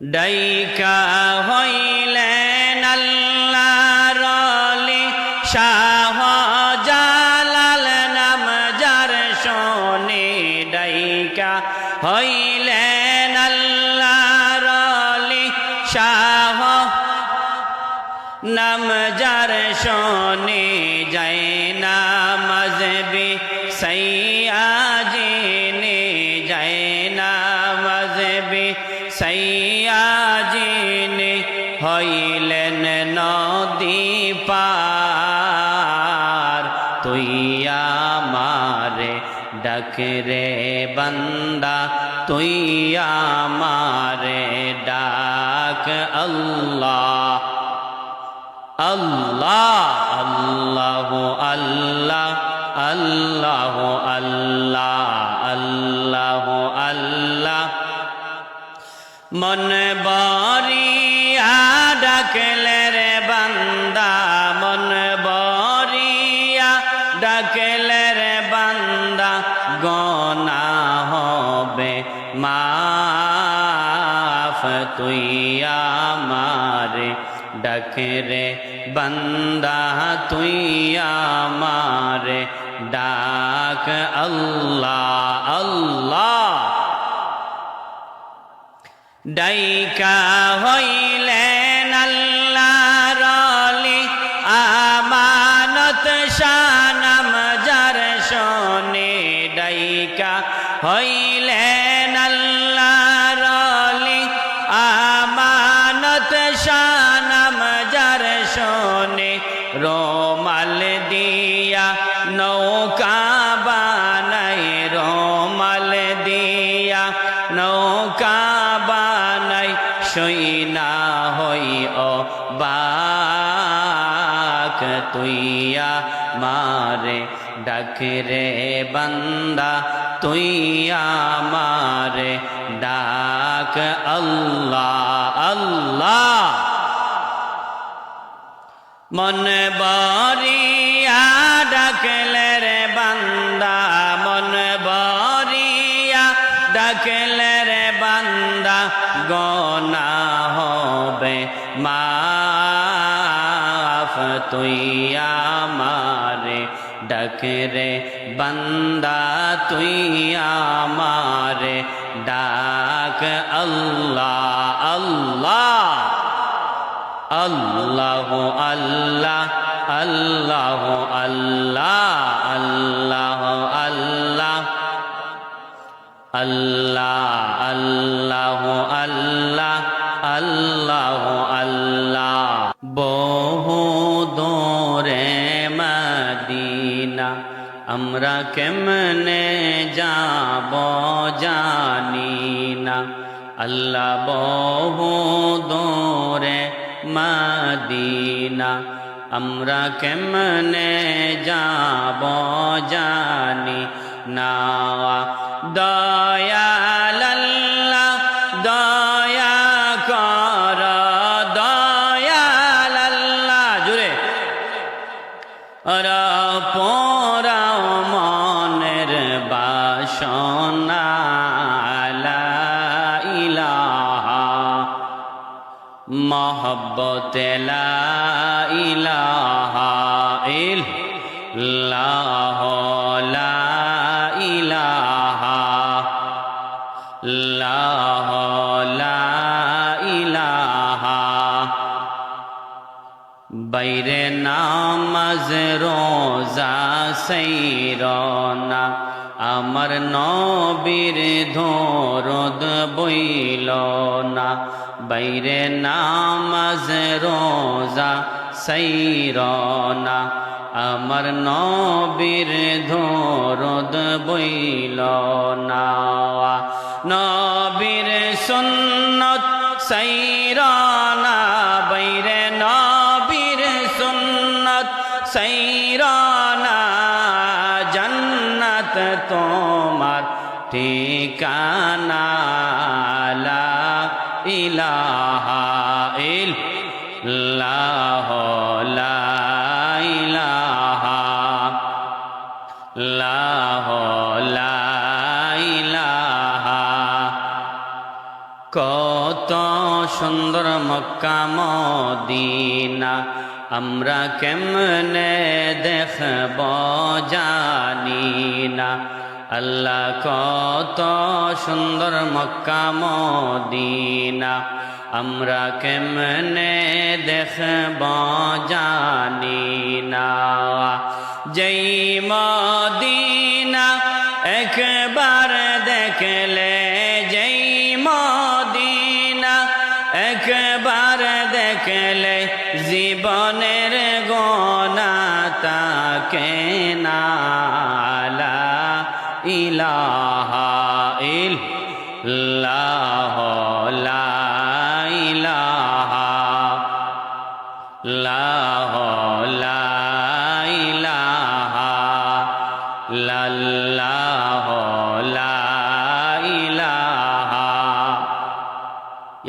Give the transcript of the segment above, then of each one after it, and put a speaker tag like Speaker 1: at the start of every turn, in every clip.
Speaker 1: ডাইকা হইলেন আল্লাহর অলি, শাহ জালাল নাম যার শোনে ডাইকা হইলেন আল্লাহর অলি, শাহ নাম যার শোনে যায় না। আমারে ডাক রে বন্দা, তুই আমারে ডাক আল্লাহ। আল্লাহ আল্লাহ আল্লাহ আল্লাহ আল্লাহ আল্লাহ আল্লাহ। মন বরিয়া ডাকলে রে বান্দা, মন বরিয়া তুই আমারে ডাকে রে, বন্দা তুই আমারে ডাক, আল্লাহ আল্লাহ। ডাইকা হইলেন আল্লাহর অলি, আমানত শানাম বানাই সইনা হই ও বাক তুইয়া মারে ডাক রে বন্দা, তুইয়া মারে ডাক আল্লাহ আল্লাহ। মন বরিয়া ডাকলে রে বান্দা, মন বরিয়া ডাকলে গনা হবে, মাফ তুই আমারে। ডাক রে বান্দা তুই আমারে, ডাক আল্লাহ আল্লাহ। আল্লাহ আল্লাহ আল্লাহ আল্লাহ। আমরা কেমনে যাব জানি না আল্লাহ বহু দোরে মদিনা আমরা কেমনে যাব জানি না দয়াল আল্লাহ দয়া কর লা ইলাহা ইল্লাহ লা ইলাহা লাহ লা ইলাহা। বাইরে নামাজ, রোজা সেইরনা আমার নবীর ধরদ বইল না। বাইরে নামাজ, রোজা সেইরনা আমার নবীর ধরদ বইল না। নবীর সুন্নত সেইরনা বাইরে নবীর সুন্নত সেইরনা জন্নত তোমার ঠিকানা লাহ কত সুন্দর মক্কা মদিনা, আমরা কেমনে দেখব জানি না। আল্লাহ কত সুন্দর মক্কা মদিনা আমরা কেমনে দেখব জানি না। যেই মদিনা একবার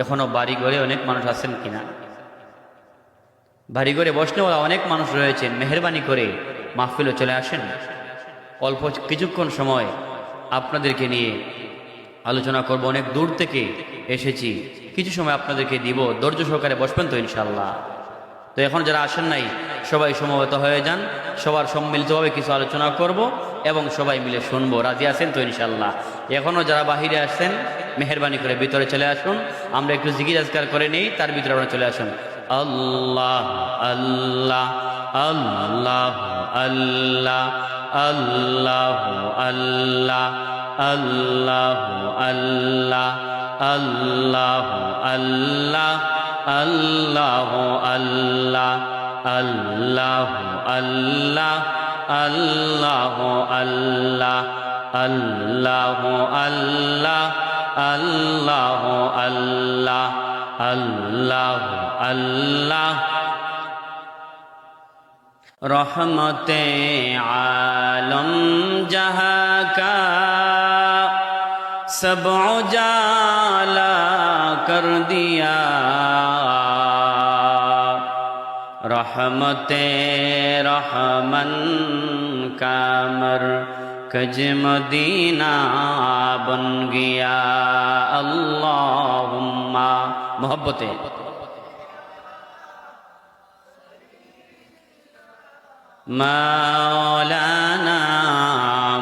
Speaker 1: এখনও বাড়ি ঘরে অনেক মানুষ আছেন কিনা বাড়ি ঘরে বসনেওয়ালা অনেক মানুষ রয়েছেন মেহরবানি করে মাহফিলে চলে আসেন। অল্প কিছুক্ষণ সময় আপনাদেরকে নিয়ে আলোচনা করব, অনেক দূর থেকে এসেছি। কিছু সময় আপনাদেরকে দিব, ধৈর্য সহকারে বসবেন তো ইনশাল্লাহ তো এখন যারা আসেন নাই সবাই সমবেত হয়ে যান সবার সম্মিলিতভাবে কিছু আলোচনা করব এবং সবাই মিলে শুনব রাজি আছেন তো ইনশাল্লাহ এখনও যারা বাহিরে আসছেন মেহরবানি করে ভিতরে চলে আসুন আমরা একটু জিগির আজকার করে নেই তার ভিতরে আপনারা চলে আসুন আল্লাহ আল্লাহ আল্লাহ আল্লাহ আল্লাহ আল্লাহ আল্লাহ আল্লাহ আল্লাহ আল্লাহ আল্লাহ আল্লাহ আল্লাহ আল্লাহ আল্লাহ আল্লাহ আল্লাহ আল্লাহ আল্লাহ আল্লাহ আল্লাহ আল্লাহ রহমতে আলম জাহাকা সব জালা পাথর দিয়া রহমতে রহমন কামর কজ মদিনা বন গিয়া আল্লাহুম্মা মোহব্বতে। মাওলানা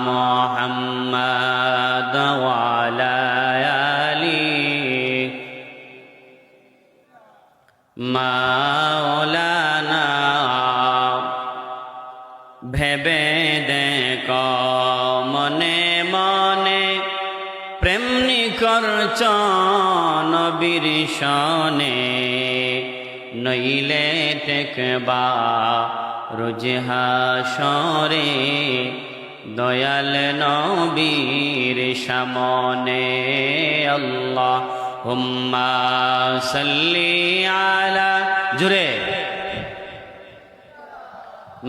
Speaker 1: মুহাম্মদ ওয়া নবীর সনে নইলে টেকবা রোজহাসরে দয়াল নবীর সামনে। আল্লাহ হুম্মা সাল্লি আলা জুরে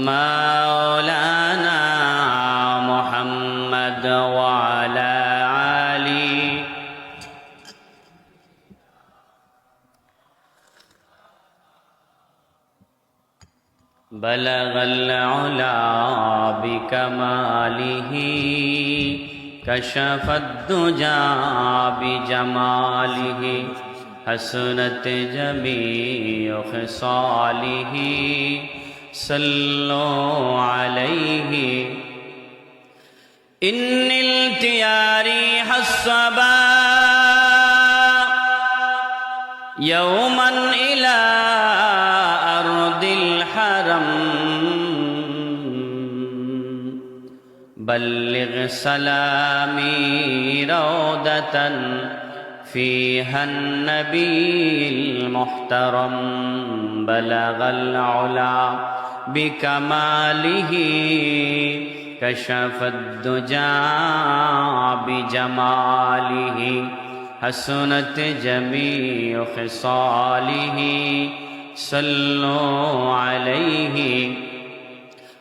Speaker 1: মাওলানা بكماله كشف الدجى بجماله حسنت جميع خصاله صلوا عليه. إن التياري حصبا يوما إلى سلامي روضة فيها النبي المحترم بلغ العلا بكماله كشف الدجى بجماله حسنت جميع خصاله صلوا عليه